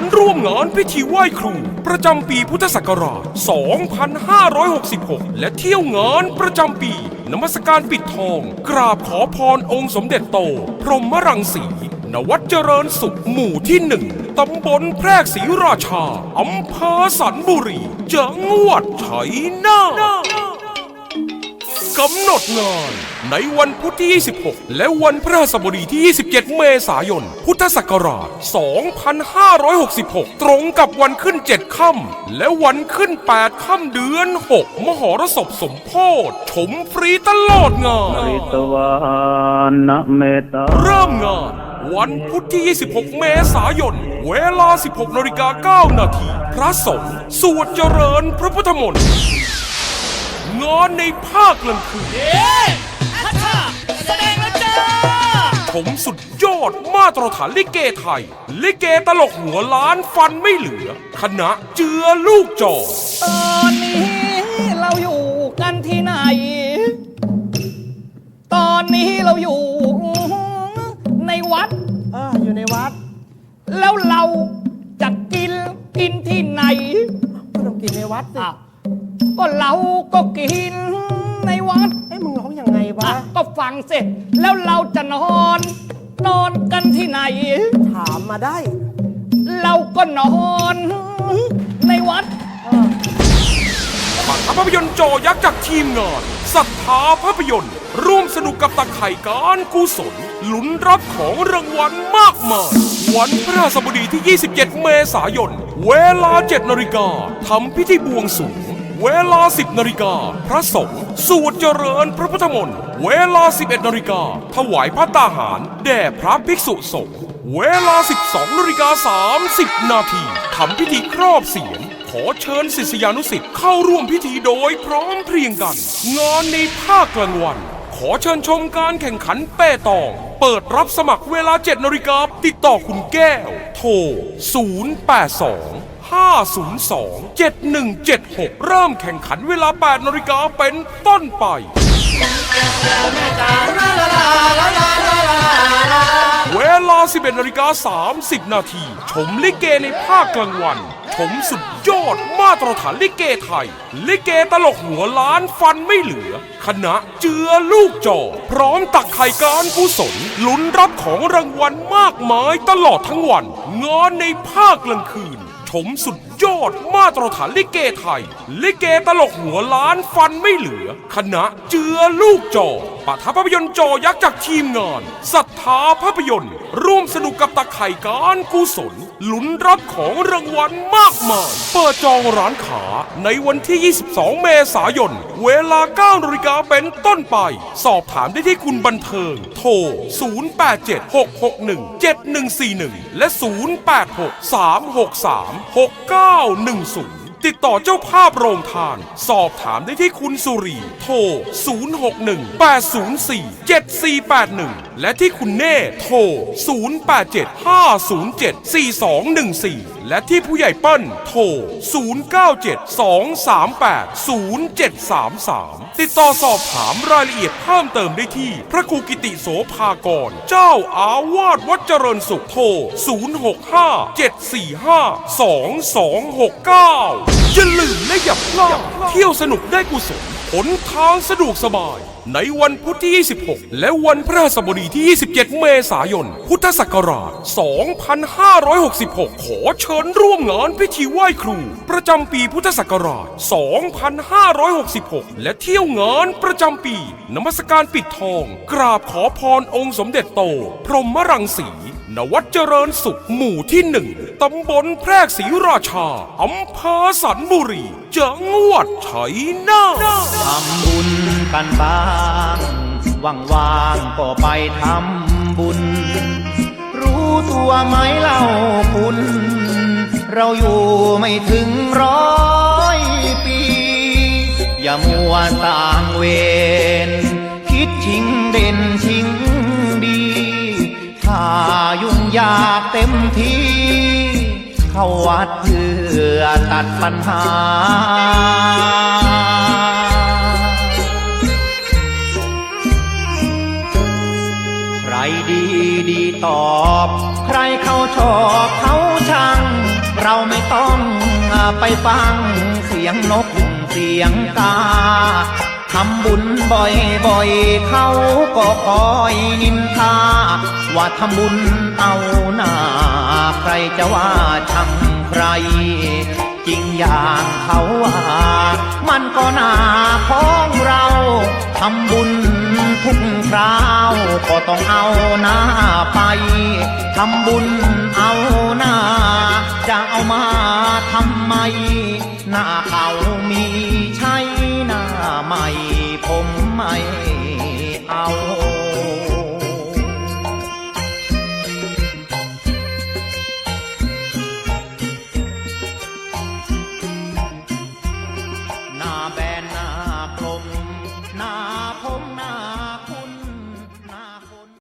ญร่วมงานพิธีไหว้ครู ประจำปีพุทธศักราช 2566 และเที่ยวงานประจำปี นมัสการปิดทอง กราบขอพรองค์สมเด็จโต พรหมรังสีณวัดเจริญสุขหมู่ที่หนึ่งตำบลแพรกศรีราชาอำเภอสันบุรีจังหวัดชัยนาท กำหนดงาน ในวันพุธที่ 26 และวันพฤหัสบดีที่ 27 เมษายน พุทธศักราช 2566 ตรงกับวันขึ้น 7 ค่ำและวันขึ้น 8 ค่ำเดือน 6 มหรสพสมโพธิชมฟรีตลอดงานริตวานะเมตตาเริ่มงานวันพุธที่ 26 เมษายน เวลา 16นาฬิกา9นาที พระสงฆ์สวดเจริญพระพุทธมนต์ งานในภาคกลางคืนฮัทชาแสดงแล้วจ้าชมสุดยอดมาตรฐานลิเกไทย ลิเกตลกหัวล้านฟันไม่เหลือ คณะเจือลูกจอตอนนี้เราอยู่กันที่ไหน ตอนนี้เราอยู่ในวัดอ่าอยู่ในวัด แล้วเราจะกินกินที่ไหนก็ต้องกินในวัดสิอะ ก็เราก็กินในวัด เอ้ยมึงร้องยังไงวะอะก็ฟังเสร็จ แล้วเราจะนอน นอนกันที่ไหน ถามมาได้เราก็นอน ในวัดปัทภาพยนตร์จอยักษ์จากทีมงานศรัทธาภาพยนตร์ ร่วมสนุกกับตะไข่การกุศลลุ้นรับของรางวัลมากมาย วันพฤหัสบดีที่ 27 เมษายน เวลา 7นาฬิกาทำพิธีบวงสรวง เวลา 10นาฬิกาพระสงฆ์สวดเจริญพระพุทธมนต์เวลา 11นาฬิกาถวายพระตาหารแด่พระภิกษุสงฆ์เวลา 12นาฬิกา30 นาทีทำพิธีครอบเสียงขอเชิญศิษยานุสิ์เข้าร่วมพิธีโดยพร้อมเพรียงกัน งานในภาคกลางวัน ขอเชิญชมการแข่งขันเป้ตอง เปิดรับสมัครเวลา 7นาฬิกาติดต่อคุณแก้ว โทร 082 502 7176 เริ่มแข่งขันเวลา 8นาฬิกาเป็นต้นไป เวลา 11นาฬิกา30 นาที ชมลิเกในภาคกลางวัน ชมสุดยอดมาตรฐานลิเกไทย ลิเกตลกหัวล้านฟันไม่เหลือ คณะเจือลูกจอ พร้อมตักไข่การกุศลลุ้นรับของรางวัลมากมายตลอดทั้งวันงานในภาคกลางคืน ชมสุดยอดมาตรฐานลิเกไทย ลิเกตลกหัวล้านฟันไม่เหลือ คณะเจือลูกจอปะทภาพยนตร์จอยักษ์จากทีมงานศรัทธาภาพยนตร์ ร่วมสนุกกับตะไข่การกุศลลุ้นรับของรางวัลมากมาย เปิดจองร้านขาในวันที่ 22 เมษายน เวลา9นาฬิกาเป็นต้นไป สอบถามได้ที่คุณบันเทิง โทร 0876617141 และ 086363 6910 ติดต่อเจ้าภาพโรงทาน สอบถามได้ที่คุณสุรี โทร 061-804-7481 และที่คุณเน่โทร 087-507-4214 และที่ผู้ใหญ่เปิ้ลโทร 097-238-0733 ติดต่อสอบถามรายละเอียดเพิ่มเติมได้ที่ พระครูกิติโสภากร เจ้าอาวาสวัดเจริญสุขโทร 065-745-2269 อย่าลืมและอย่าพลาดเที่ยวสนุกได้กุศล หนทางสะดวกสบาย ในวันพุธที่ 26 และวันพฤหัสบดีที่ 27 เมษายน พุทธศักราช 2566 ขอเชิญร่วมงานพิธีไหว้ครู ประจำปีพุทธศักราช 2566 และเที่ยวงานประจำปี นมัสการปิดทอง กราบขอพรองค์สมเด็จโต พรหมรังสี ณวัดเจริญสุขหมู่ที่หนึ่งตำบลแพรกศรีราชาอำเภอสันบุรี จังหวัดชัยนาททำบุญกันบ้างว่างๆก็ไปทำบุญ รู้ตัวไหมเล่าคุณเราอยู่ไม่ถึงร้อยปี อย่ามัวต่างเวรคิดชิงเด่นช ยุ่งยากเต็มที่ เข้าวัดเพื่อตัดปัญหา ใครดีดีตอบ ใครเขาชอบเขาชัง เราไม่ต้องไปฟังเสียงนกเสียงกาทำบุญบ่อยๆ เขาก็คอยนินทา ว่าทำบุญเอาหน้า ใครจะว่าชังใคร จริงอย่างเขาว่า มันก็น่าของเราทำบุญทุกคราวก็ต้องเอาหน้าไปทำบุญเอาหน้า จะเอามาทำไม หน้าเขามีใช้หน้าใหม่ผมไม่